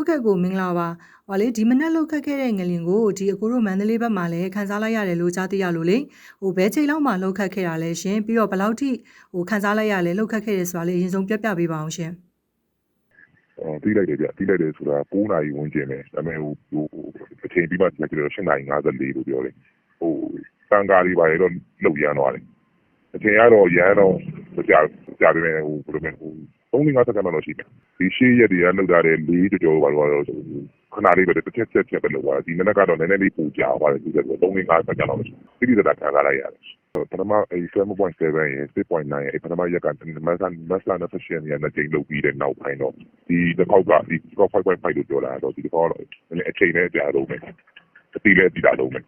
ဟုတ်ကဲ့ကိုမင်္ဂလာပါ။ဟောလေဒီမနက်လောက်ခတ်ခဲ့တဲ့ငလင်ကိုဒီအကိုတို့မန္တလေးဘက်မှာလည်းခန်းစားလိုက်ရတယ်လို့ကြားသိရလို့လေဟိုဘဲချိန်လောက်မှလောက်ခတ်ခဲ့တာလဲရှင်ပြီးတော့ဘယ်လောက်ထိဟိုခန်းစားလိုက်ရလဲလောက်ခတ်ခဲ့တယ်ဆိုတာလေးအရင်ဆုံးပြပြပေးပါအောင်ရှင်အော်တီးလိုက်တယ်ဗျတီးလိုက်တယ်ဆိုတာ9နာရီဝန်းကျင်ပဲဒါပေမဲ့ဟိုဟိုအချိန်ပြီးမှကျွန်တော်8နာရီ54လို့ပြောတယ်ဟိုတန်ကားတွေပါရတော့လောက်ရမ်းသွားတယ်အချိန်ကတော့ရမ်းတော့ကြာကြာတယ်ဟိုဘယ်လိုလဲဟို 3-5စက္ကန့်တော့ရှိတယ်ဒီရှေ့ရက်တွေကလောက်တာတဲ့၄ကြော်ကြော်ပါတော့ခဏလေးပဲတစ်ချက်ချက်ချက်ပဲလောက်သွားဒီနေ့ကတော့နည်းနည်းလေးပူကြသွားတယ်ဒီကတော့3-5စက္ကန့်တော့ရှိတိတိကျကျခံစားလိုက်ရတယ်ပထမအဲ7.7ရဲ့6.9ရဲ့ပထမရက်ကမတ်လမတ်လ28ရက်နေ့ကျင်းလုပ်ပြီးတဲ့နောက်ပိုင်းတော့ဒီတစ်ခေါက်ကဒီ5.5လို့ပြောလာတော့ဒီတစ်ခေါက်တော့အချိန်နဲ့ကြာတော့မယ်အတိလည်းတိတာလုံးမယ်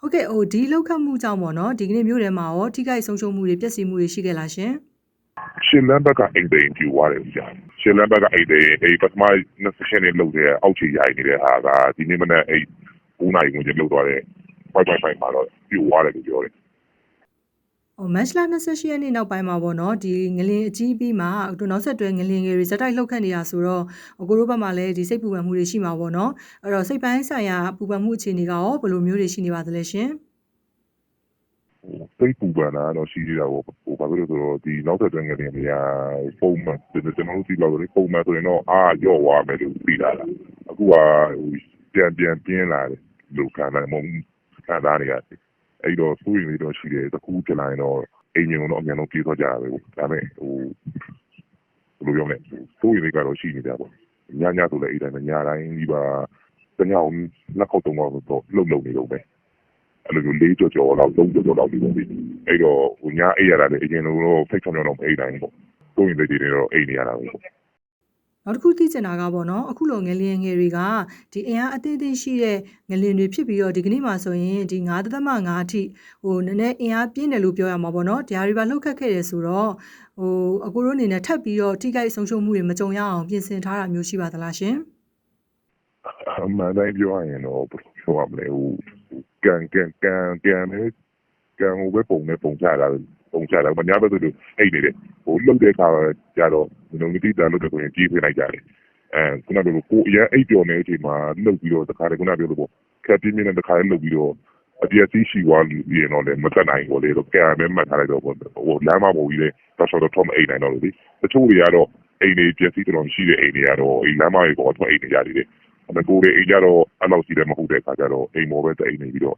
ဟုတ်ကဲ့ဟိုဒီလောက်ခတ်မှုကြောင့်ပေါ့နော်ဒီကနေ့မြို့ထဲမှာရောထိခိုက်ဆုံးရှုံးမှုတွေပျက်စီးမှုတွေရှိခဲ့လားရှင် ရှင်လန်ဘက်ကအိမ်သိမ်းပြူသွားတယ်ကြာရှင်လန်ဘက်ကအိမ်သိမ်းအေးပထမ28ရက်လုပ်တဲ့အောက်ခြေရိုက်နေတဲ့ဟာကဒီနေ့မနေ့အဲ့9နာရီဝင်ကျလုပ်သွားတဲ့5.5မှာတော့ပြူသွားတယ်လို့ပြောတယ်ဟိုမတ်လ28ရက်နေ့နောက်ပိုင်းမှာပေါ့နော်ဒီငလင်အကြီးပြီးမှတို့နောက်ဆက်တွဲငလင်ငယ်တွေဇက်တိုက်လှုပ်ခတ်နေတာဆိုတော့အကိုတို့ဘက်မှာလည်းဒီစိတ်ပူပန်မှုတွေရှိမှာပေါ့နော်အဲ့တော့စိတ်ပိုင်းဆိုင်ရာပူပန်မှုအခြေအနေကရောဘယ်လိုမျိုးတွေရှိနေပါသလဲရှင် စိတ်ပူပန်တာတော့ရှိသေးတာပေါ့ဟိုဘာဖြစ်လို့ဆိုတော့ဒီနောက်သက်တွင်းငယ်တွေတွေကပုံမှန်ကျွန်တော်တို့ဒီလောက်တွေပုံမှန်ဆိုရင်တော့အာရော့သွားမယ်လို့ပြီးလာတာအခုကဟိုပြန်ပြန်ပြင်းလာတယ်လို့ခံတယ်မုံခံစားနေရတယ်အဲ့တော့စိုးရင်လေးတော့ရှိတယ်တခုကြလိုက်တော့အိမ်မျိုးတော့အများဆုံးပြေးသွားကြတာပဲဒါပေမဲ့ဟိုဘယ်လိုပြောမလဲစိုးရင်လေးကတော့ရှိနေတာပေါ့ညညဆိုလည်းအဲ့တိုင်းညတိုင်းဒီပါတညအောင်လက်ခုပ်တုံးတော့လှုပ်လှုပ်နေလို့ပဲ အဲ့လိုမျိုးလေးကြော်ကြော်လောက်သုံးကြော်ကြော်လောက်ပြီးပေါ့ဗျအဲ့တော့ဟိုညာအိပ်ရတာလေအရင်ကတော့ဖိတ်ချောင်းချောင်းတော့မအိပ်တိုင်းပေါ့ကိုယ်ရင်လေးတွေတော့အိပ်နေရတာပဲပေါ့နောက်တစ်ခုသိချင်တာကပေါ့နော်အခုလိုငလျင်ငယ်တွေကဒီအင်အားအသေးသေးရှိတဲ့ငလျင်တွေဖြစ်ပြီးတော့ဒီကနေ့မှဆိုရင်ဒီ9.5အထိဟိုနည်းနည်းအင်အားပြင်းတယ်လို့ပြောရမှာပေါ့နော်တရားတွေပါလှုပ်ခတ်ခဲ့တယ်ဆိုတော့ဟိုအကိုတို့အနေနဲ့ထပ်ပြီးတော့ထိခိုက်ဆုံးရှုံးမှုတွေမကြုံရအောင်ပြင်ဆင်ထားတာမျိုးရှိပါသလားရှင်အမှန်တိုင်းပြောရရင်တော့ဘယ်လိုပြောရမလဲဟို ကန်ကန်ကန်ကန်နဲ့ကန်ဟိုပဲပုံနဲ့ပုံချတာပုံချတာမညာဘက်ဆိုလို့အိပ်နေတယ်ဟိုလှုပ်တဲ့ခါကျတော့ဒီလိုမျိုးတိတာလို့ဆိုရင်ကြီးဖိလိုက်ကြတယ်အဲခုနကလိုကိုအရင်အိပ်ပျော်နေတဲ့အချိန်မှာလှုပ်ပြီးတော့တခါတည်းခုနပြောလို့ပေါ့ခက်ပြင်းပြင်းနဲ့တခါတည်းလှုပ်ပြီးတော့အပြည့်စီရှိသွားလို့ရင်တော့လည်းမတက်နိုင်ဘူးလေတော့ကန်မဲမှတ်ထားလိုက်တော့ဟိုလမ်းမပေါ်ကြီးလေတော့ဆိုတော့ထုံးအိမ်နိုင်တော့လို့ဒီတချို့တွေကတော့အိမ်တွေပြည့်စည်တော်ရှိတဲ့အိမ်တွေကတော့အိမ်လမ်းမကြီးပေါ်ထွက်အိမ်တွေရတယ် လေအမကိုယ်ရဲ့အိမ်ကြတော့အဲ့လောက်စီတယ်မဟုတ်တဲ့အခါကျတော့အိမ်မော်ပဲတိတ်နေပြီးတော့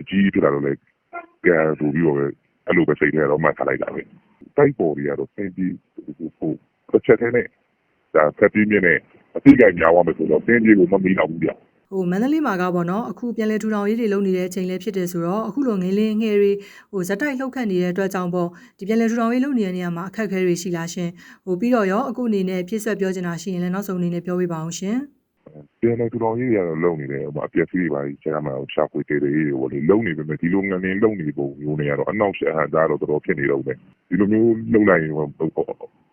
အကြီးဖြစ်လာတော့လေကဲဆိုပြီးတော့အဲ့လိုပဲစိတ်ထဲတော့မှတ်ထားလိုက်တာပဲတိုက်ပေါ်တွေကတော့သင်ပြီးဟိုတစ်ချက်တည်းနဲ့ဒါဖက်ပြီးမြင်နေအတိတ်ကညာဝမယ်ဆိုတော့သင်ကြီးကိုမမီးတော့ဘူးဗျဟိုမန္တလေးမှာကပေါ့နော်အခုပြန်လဲထူထောင်ရေးတွေလုပ်နေတဲ့အချိန်လေးဖြစ်တယ်ဆိုတော့အခုလိုငလင်းငယ်တွေဟိုဇက်တိုက်လှုပ်ခတ်နေတဲ့အတွက်ကြောင့်ပေါ့ဒီပြန်လဲထူထောင်ရေးလုပ်နေတဲ့နေရာမှာအခက်အခဲတွေရှိလားရှင်ဟိုပြီးတော့ရောအခုအနေနဲ့ပြည့်စွက်ပြောချင်တာရှိရင်လည်းနောက်ဆုံးအနေနဲ့ပြောပြပါအောင်ရှင် ပြန်လေတူတော်ကြီးရတော့လုံနေတယ်ဟိုအပြည့်စီးပါကြီးဆရာမရှာဖွေတေးတွေဟိုလေလုံနေပေမဲ့ဒီလိုငလင်းလုံနေပုံမျိုးနေရတော့အနောက်ရှအဟန်သားတော့တော်တော်ဖြစ်နေတော့မယ်ဒီလိုမျိုးလုံလိုက်ရင်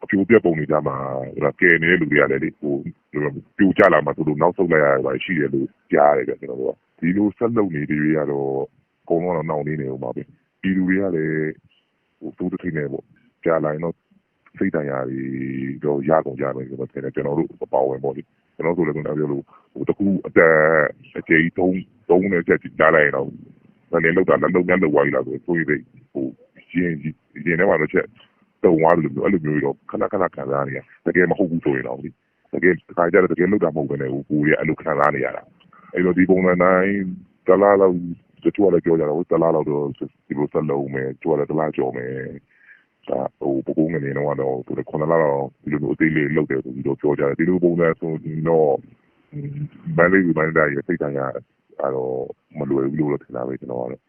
အပြိုပြက်ပုံနေကြမှာဟိုကဲနေတဲ့လူတွေကလည်းလေဟိုပြိုကျလာမှသူတို့နောက်ဆုတ်လိုက်ရတာရှိတယ်လို့ကြားရတယ်ဗျကျွန်တော်တို့ကဒီလိုဆက်လုံနေတွေကတော့အကုန်လုံးတော့နှောင့်နေနေဦးမှာပဲဒီလူတွေကလည်းဟိုသူတို့ထိနေပေါ့ကြားလိုက်တော့စိတ်တရားတွေတော့ရကုန်ကြမယ်ဆိုတော့ကျွန်တော်တို့အပါဝင်ပေါ့လေ ကျွန်တော်ဆိုလည်းကျွန်တော်ပြောလို့ဟိုတကူအတက်အကျေးသုံးသုံးနဲ့ချက်ကြားလိုက်ရင်တော့လည်းလောက်တာလည်းလုံငန်းလောက်သွားပြီလားဆိုဆိုရင်ဟိုရင်ရင်ထဲမှာတော့ချက်တုံသွားတယ်လို့အဲ့လိုမျိုးတော့ခဏခဏခံစားနေရတကယ်မဟုတ်ဘူးဆိုရင်တော့တကယ်ခါကြတယ်တကယ်လောက်တာမဟုတ်ဘဲနဲ့ဟိုကိုယ်ရအဲ့လိုခံစားနေရတာအဲ့တော့ဒီပုံစံတိုင်းတလားလောက်တချို့လည်းပြောကြတာဟိုတလားလောက်တော့ဒီလိုဆက်လုံးမယ်ကျိုးလည်းတလားကြော်မယ် ဒါဟိုပကုန်းငနေတော့တော့သူလည်းခုနလာတော့ဒီလိုမျိုးအသေးလေးလောက်တယ်ဆိုပြီးတော့ပြောကြတယ်ဒီလိုပုံစံဆိုတော့မန်လေးကမန်ဒါရဲ့စိတ်တိုင်းရအဲ့တော့မလွယ်ဘူးလို့ထင်တာပဲကျွန်တော်ကတော့